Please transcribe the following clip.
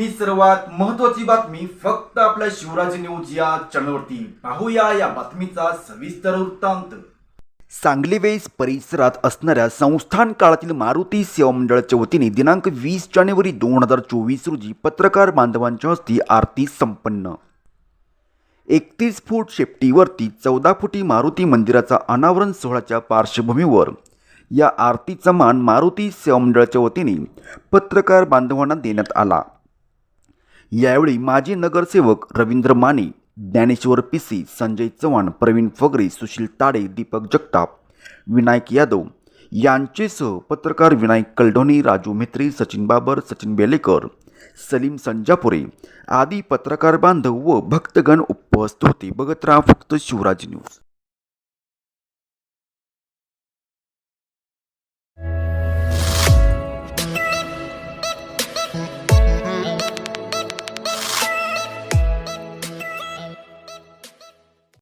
ही सर्वात महत्वाची बातमी फक्त आपल्या शिवराज न्यूज या चॅनलवरती पाहूया या बातमीचा सविस्तर वृत्तांत. सांगली वेस परिसरात असणाऱ्या संस्थान काळातील मारुती सेवा मंडळाच्या वतीने दिनांक वीस जानेवारी दोन हजार चोवीस रोजी पत्रकार बांधवांच्या हस्ते आरती संपन्न. एकतीस फूट शेपटीवरती चौदा फुटी मारुती मंदिराचा अनावरण सोहळ्याच्या पार्श्वभूमीवर या आरतीचा मान मारुती सेवा मंडळाच्या वतीने पत्रकार बांधवांना देण्यात आला. यावेळी माजी नगरसेवक रवींद्र माने ज्ञानेश्वर पिसी संजय चव्हाण प्रवीण फगरे सुशील ताडे दीपक जगताप विनायक यादव यांचेसह पत्रकार विनायक कलडोनी राजू म्हेत्रे सचिन बाबर सचिन बेलेकर सलीम संजापुरे आदी पत्रकार बांधव व भक्तगण उपस्थित होते. बघत राहा फक्त शिवराज न्यूज.